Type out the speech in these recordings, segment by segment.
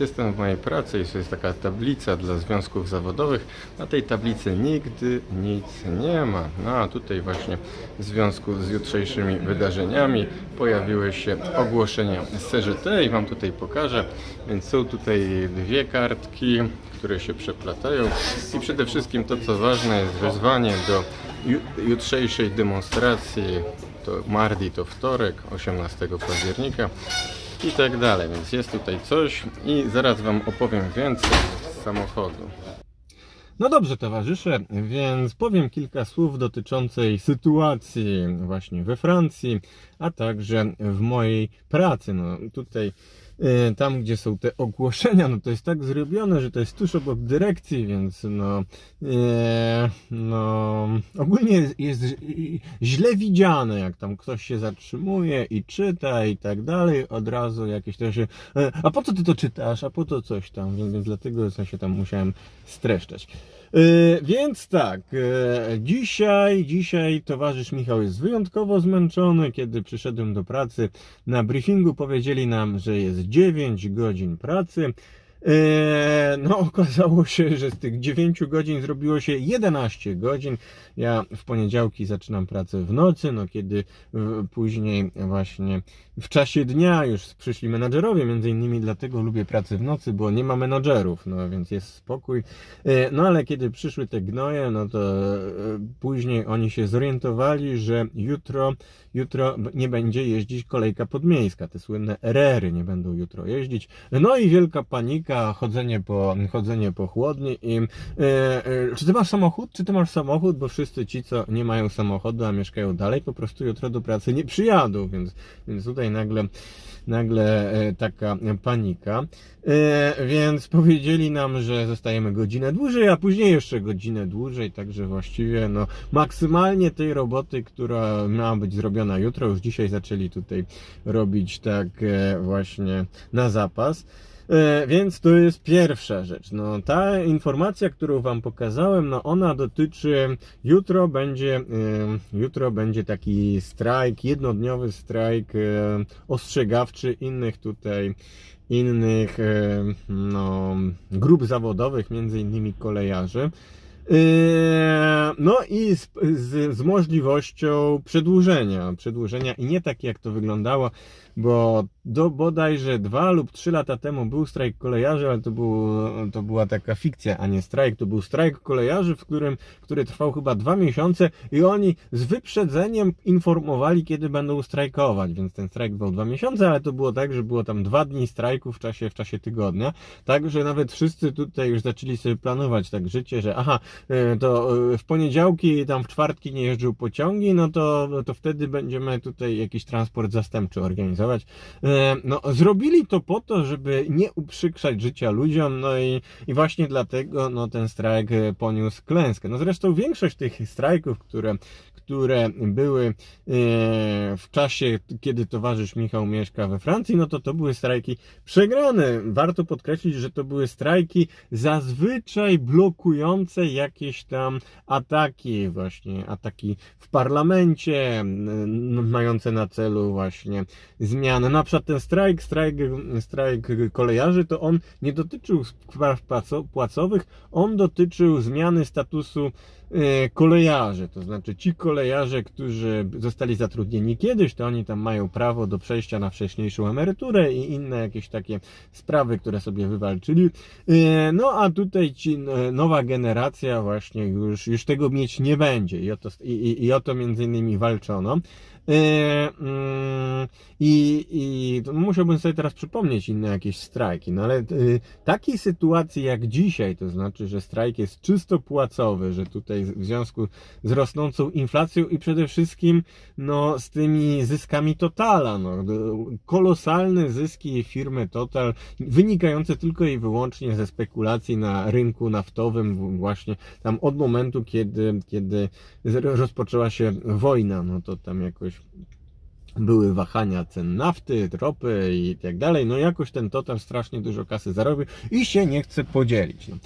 Jestem w mojej pracy i jest taka tablica dla związków zawodowych. Na tej tablicy nigdy nic nie ma. No a tutaj właśnie w związku z jutrzejszymi wydarzeniami pojawiły się ogłoszenia CGT i Wam tutaj pokażę. Więc są tutaj dwie kartki, które się przeplatają i przede wszystkim to co ważne jest wezwanie do ju- jutrzejszej demonstracji. To Mardi to wtorek, 18 października i tak dalej. Więc jest tutaj coś i zaraz Wam opowiem więcej z samochodu. No dobrze, towarzysze, więc powiem kilka słów dotyczącej sytuacji właśnie we Francji, a także w mojej pracy. No tutaj, tam gdzie są te ogłoszenia, no to jest tak zrobione, że to jest tuż obok dyrekcji, więc no, y, no ogólnie jest, jest źle widziane, jak tam ktoś się zatrzymuje i czyta i tak dalej, od razu jakieś e, a po co ty to czytasz, a po to coś tam, więc, więc dlatego ja się tam musiałem streszczać. E, Więc tak, e, dzisiaj, dzisiaj towarzysz Michał jest wyjątkowo zmęczony. Kiedy przyszedłem do pracy na briefingu, powiedzieli nam, że jest 9 godzin pracy. E, No, okazało się, że z tych 9 godzin zrobiło się 11 godzin. Ja w poniedziałki zaczynam pracę w nocy, no kiedy później właśnie w czasie dnia już przyszli menadżerowie, między innymi dlatego lubię pracę w nocy, bo nie ma menadżerów, no więc jest spokój. E, No ale kiedy przyszły te gnoje, no to e, później oni się zorientowali, że jutro, jutro nie będzie jeździć kolejka podmiejska, te słynne RR-y nie będą jutro jeździć. No i wielka panika, chodzenie po, chodzenie po chłodni i e, e, czy ty masz samochód? Czy ty masz samochód? Bo wszyscy ci, co nie mają samochodu, a mieszkają dalej, po prostu jutro do pracy nie przyjadą, więc, więc tutaj nagle, nagle e, taka panika. Więc powiedzieli nam, że zostajemy godzinę dłużej, a później jeszcze godzinę dłużej, także właściwie no maksymalnie tej roboty, która miała być zrobiona jutro, już dzisiaj zaczęli tutaj robić tak właśnie na zapas. E, Więc to jest pierwsza rzecz. No, ta informacja, którą Wam pokazałem, no ona dotyczy, jutro będzie, e, jutro będzie taki strajk, jednodniowy strajk e, ostrzegawczy innych tutaj, innych no, grup zawodowych, między innymi kolejarzy. No i z, z, z możliwością przedłużenia, przedłużenia i nie tak jak to wyglądało, bo do bodajże dwa lub trzy lata temu był strajk kolejarzy, ale to, był, to była taka fikcja, a nie strajk. To był strajk kolejarzy, w którym, który trwał chyba dwa miesiące i oni z wyprzedzeniem informowali, kiedy będą strajkować, więc ten strajk trwał dwa miesiące, ale to było tak, że było tam dwa dni strajku w czasie, w czasie tygodnia, także nawet wszyscy tutaj już zaczęli sobie planować tak życie, że aha, e, to e, w poniedziałki, tam w czwartki nie jeżdżą pociągi, no to, no to wtedy będziemy tutaj jakiś transport zastępczy organizować. E, No, zrobili to po to, żeby nie uprzykrzać życia ludziom, no i, i właśnie dlatego no, ten strajk e, poniósł klęskę. No zresztą większość tych strajków, które, które były e, w czasie, kiedy towarzysz Michał mieszka we Francji, no to to były strajki przegrane. Warto podkreślić, że to były strajki zazwyczaj blokujące jakieś tam ataki, właśnie ataki w parlamencie, mające na celu właśnie zmiany. Na przykład ten strajk, strajk, strajk kolejarzy, to on nie dotyczył spraw płaco- płacowych, on dotyczył zmiany statusu e, kolejarzy, to znaczy ci kolejarze, którzy zostali zatrudnieni kiedyś, to oni tam mają prawo do przejścia na wcześniejszą emeryturę i inne jakieś takie sprawy, które sobie wywalczyli. E, No a tutaj ci e, nowa generacja właśnie już, już tego mieć nie będzie i o to, i, i, i o to między innymi walczono. E, mm, I, i musiałbym sobie teraz przypomnieć inne jakieś strajki, no ale y, takiej sytuacji jak dzisiaj, to znaczy, że strajk jest czysto płacowy, że tutaj w związku z rosnącą inflacją i przede wszystkim no, z tymi zyskami Totala, no, kolosalne zyski firmy Total, wynikające tylko i wyłącznie ze spekulacji na rynku naftowym, właśnie tam od momentu, kiedy, kiedy rozpoczęła się wojna, no to tam jakoś były wahania cen nafty, ropy i tak dalej. No jakoś ten total strasznie dużo kasy zarobił i się nie chce podzielić. No.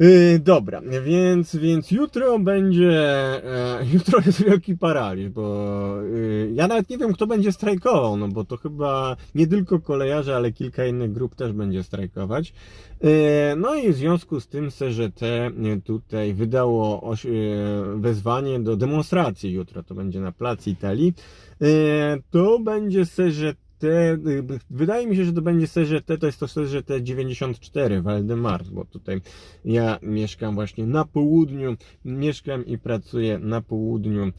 Yy, dobra, więc, więc jutro będzie, e, jutro jest wielki paraliż, bo yy, ja nawet nie wiem, kto będzie strajkował, no bo to chyba nie tylko kolejarze, ale kilka innych grup też będzie strajkować. Yy, no i w związku z tym CZT tutaj wydało oś, wezwanie do demonstracji jutro, to będzie na plac Italii. To będzie CZT te, wydaje mi się, że to będzie CZT, to jest to CZT 94 Waldemar, bo tutaj ja mieszkam właśnie na południu, mieszkam i pracuję na południu, y,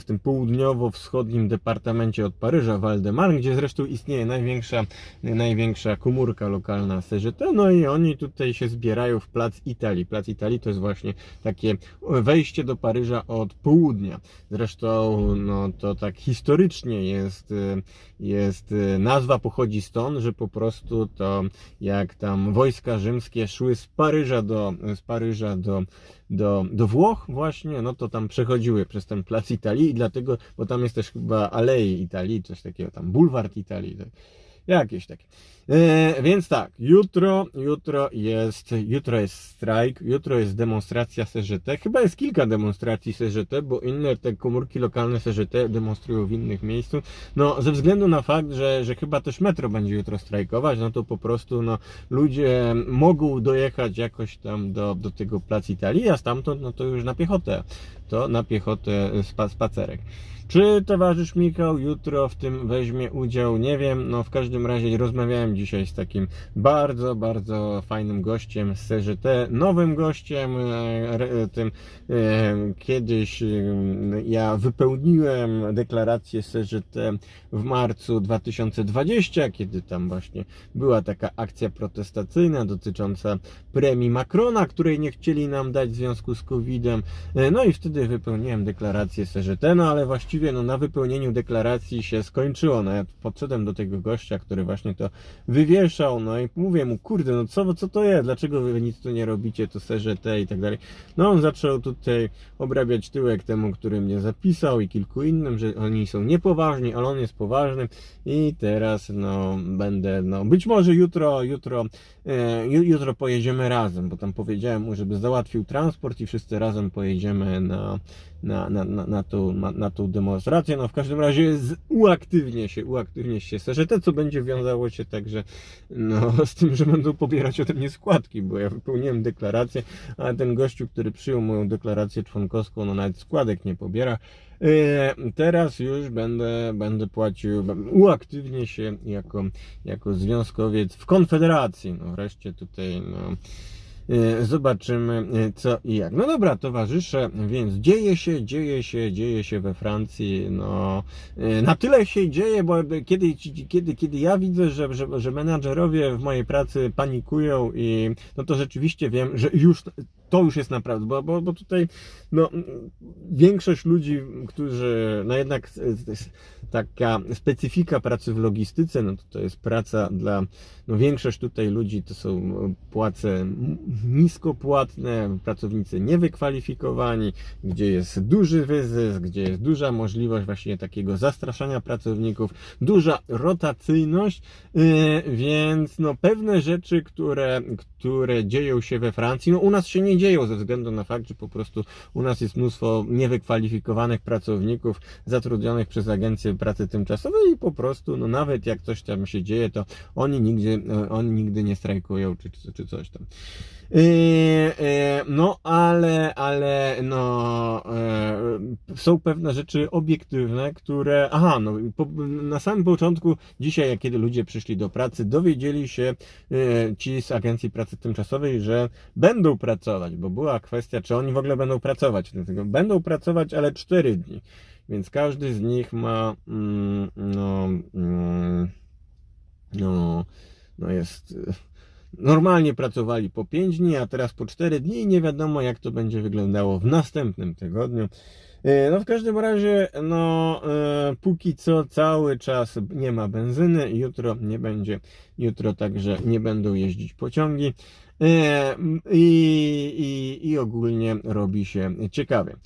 w tym południowo-wschodnim departamencie od Paryża, Waldemar, gdzie zresztą istnieje największa, największa komórka lokalna CZT, no i oni tutaj się zbierają w Plac Italii. Plac Italii to jest właśnie takie wejście do Paryża od południa. Zresztą, no to tak historycznie jest, y, jest y, nazwa pochodzi stąd, że po prostu to jak tam wojska rzymskie szły z Paryża do, z Paryża do, do, do Włoch właśnie, no to tam przechodziły przez ten plac Italii i dlatego, bo tam jest też chyba Alei Italii, coś takiego tam, bulwar Italii, tak. Jakieś takie. E, więc tak, jutro, jutro jest, jutro jest strajk, jutro jest demonstracja CZT. Chyba jest kilka demonstracji CZT, bo inne te komórki lokalne CZT demonstrują w innych miejscu. No, ze względu na fakt, że, że chyba też metro będzie jutro strajkować, no to po prostu, no, ludzie mogą dojechać jakoś tam do, do tego plac Italii, a stamtąd, no to już na piechotę. To na piechotę spa, spacerek. Czy towarzysz Michał jutro w tym weźmie udział? Nie wiem. No w każdym razie rozmawiałem dzisiaj z takim bardzo, bardzo fajnym gościem z CZT, nowym gościem, e, tym e, kiedyś e, ja wypełniłem deklarację CZT w marcu 2020, kiedy tam właśnie była taka akcja protestacyjna dotycząca premii Macrona, której nie chcieli nam dać w związku z COVID-em. No i wtedy wypełniłem deklarację CZT, no ale właściwie właściwie no, na wypełnieniu deklaracji się skończyło. No, ja podszedłem do tego gościa, który właśnie to wywieszał, no i mówię mu, kurde, no co, co to jest, dlaczego wy nic tu nie robicie, to te i tak dalej. No on zaczął tutaj obrabiać tyłek temu, który mnie zapisał i kilku innym, że oni są niepoważni, ale on jest poważny i teraz no będę, no być może jutro, jutro, e, jutro pojedziemy razem, bo tam powiedziałem mu, żeby załatwił transport i wszyscy razem pojedziemy na na, na, na, na, tą, na, na tą demonstrację. No w każdym razie z, uaktywnie się, uaktywnie się te co będzie wiązało się także no, z tym, że będą pobierać ode mnie składki, bo ja wypełniłem deklarację, a ten gościu, który przyjął moją deklarację członkowską, no nawet składek nie pobiera. E, teraz już będę, będę płacił, uaktywnię się jako, jako związkowiec w Konfederacji. No wreszcie tutaj, no, zobaczymy e, co i jak. No dobra, towarzysze, więc dzieje się, dzieje się, dzieje się we Francji. No, e, na tyle się dzieje, bo kiedy, kiedy, kiedy ja widzę, że, że, że menadżerowie w mojej pracy panikują i no to rzeczywiście wiem, że już to już jest naprawdę, bo, bo, bo tutaj no, większość ludzi, którzy, no jednak taka specyfika pracy w logistyce, no to, to jest praca dla, no większość tutaj ludzi to są płace niskopłatne, pracownicy niewykwalifikowani, gdzie jest duży wyzysk, gdzie jest duża możliwość właśnie takiego zastraszania pracowników, duża rotacyjność, więc no pewne rzeczy, które, które dzieją się we Francji, no u nas się nie dzieją ze względu na fakt, że po prostu u nas jest mnóstwo niewykwalifikowanych pracowników zatrudnionych przez agencję pracy tymczasowej i po prostu, no nawet jak coś tam się dzieje, to oni nigdy, oni nigdy nie strajkują czy, czy, czy coś tam. Yy, yy, no, ale, ale, no, yy, są pewne rzeczy obiektywne, które, aha, no, po, na samym początku, dzisiaj, kiedy ludzie przyszli do pracy, dowiedzieli się ci z Agencji Pracy Tymczasowej, że będą pracować, bo była kwestia, czy oni w ogóle będą pracować. Dlatego będą pracować, ale 4 dni, więc każdy z nich ma, mm, no, mm, no, no jest normalnie pracowali po 5 dni, a teraz po 4 dni i nie wiadomo jak to będzie wyglądało w następnym tygodniu. E, no w każdym razie, no e, póki co cały czas nie ma benzyny, jutro nie będzie, jutro także nie będą jeździć pociągi e, i, i, i ogólnie robi się ciekawie.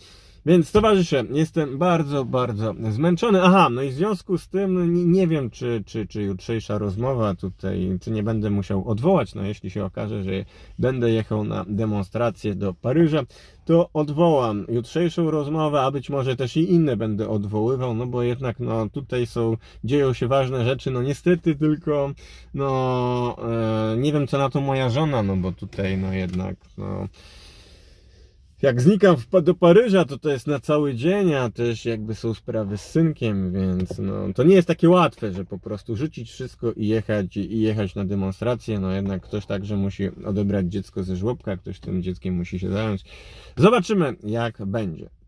Więc towarzysze, jestem bardzo, bardzo zmęczony. Aha, no i w związku z tym no, nie, wiem, czy, czy, czy jutrzejsza rozmowa tutaj, czy nie będę musiał odwołać, no jeśli się okaże, że będę jechał na demonstrację do Paryża, to odwołam jutrzejszą rozmowę, a być może też i inne będę odwoływał, no bo jednak no tutaj są, dzieją się ważne rzeczy, no niestety tylko, no e, nie wiem co na to moja żona, no bo tutaj no jednak, no jak znikam w, do Paryża, to to jest na cały dzień, a też jakby są sprawy z synkiem, więc no, to nie jest takie łatwe, że po prostu rzucić wszystko i jechać, i jechać na demonstrację. No jednak ktoś także musi odebrać dziecko ze żłobka, ktoś tym dzieckiem musi się zająć. Zobaczymy, jak będzie.